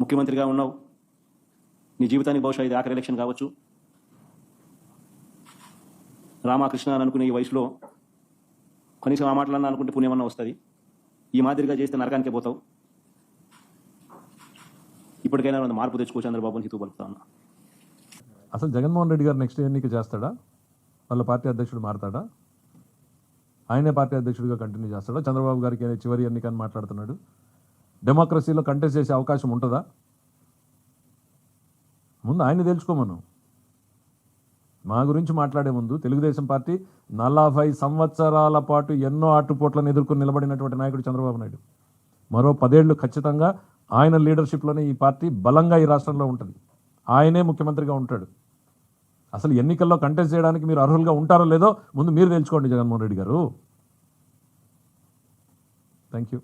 ముఖ్యమంత్రిగా ఉన్నావు. నీ జీవితానికి బహుశా ఇది ఆఖరి ఎలక్షన్ కావచ్చు. రామకృష్ణ అని అనుకునే ఈ వయసులో కనీసం ఆ మాటలన్నా అనుకుంటే పుణ్యమన్నా వస్తుంది. ఈ మాదిరిగా చేస్తే నరకానికే పోతావు. ఇప్పటికైనా మనం మార్పు తెచ్చుకో చంద్రబాబు హితూ పలుకుతా ఉన్నా. అసలు జగన్మోహన్ రెడ్డి గారు నెక్స్ట్ ఎన్నిక చేస్తాడా? వాళ్ళ పార్టీ అధ్యక్షుడు మారతాడా? ఆయనే పార్టీ అధ్యక్షుడిగా కంటిన్యూ చేస్తాడా? చంద్రబాబు గారికి చివరి ఎన్నిక అని మాట్లాడుతున్నాడు. డెమోక్రసీలో కంటెస్ట్ చేసే అవకాశం ఉంటుందా? ముందు ఆయన తెలుసుకోమను మా గురించి మాట్లాడే ముందు తెలుగుదేశం పార్టీ నలభై సంవత్సరాల పాటు ఎన్నో ఆటుపోట్లను ఎదుర్కొని నిలబడినటువంటి నాయకుడు చంద్రబాబు నాయుడు. మరో పదేళ్ళు ఖచ్చితంగా ఆయన లీడర్షిప్లోనే ఈ పార్టీ బలంగా ఈ రాష్ట్రంలో ఉంటుంది. ఆయనే ముఖ్యమంత్రిగా ఉంటాడు. అసలు ఎన్నికల్లో కంటెస్ట్ చేయడానికి మీరు అర్హులుగా ఉంటారో లేదో ముందు మీరు తెలుసుకోండి జగన్మోహన్ రెడ్డి గారు. Thank you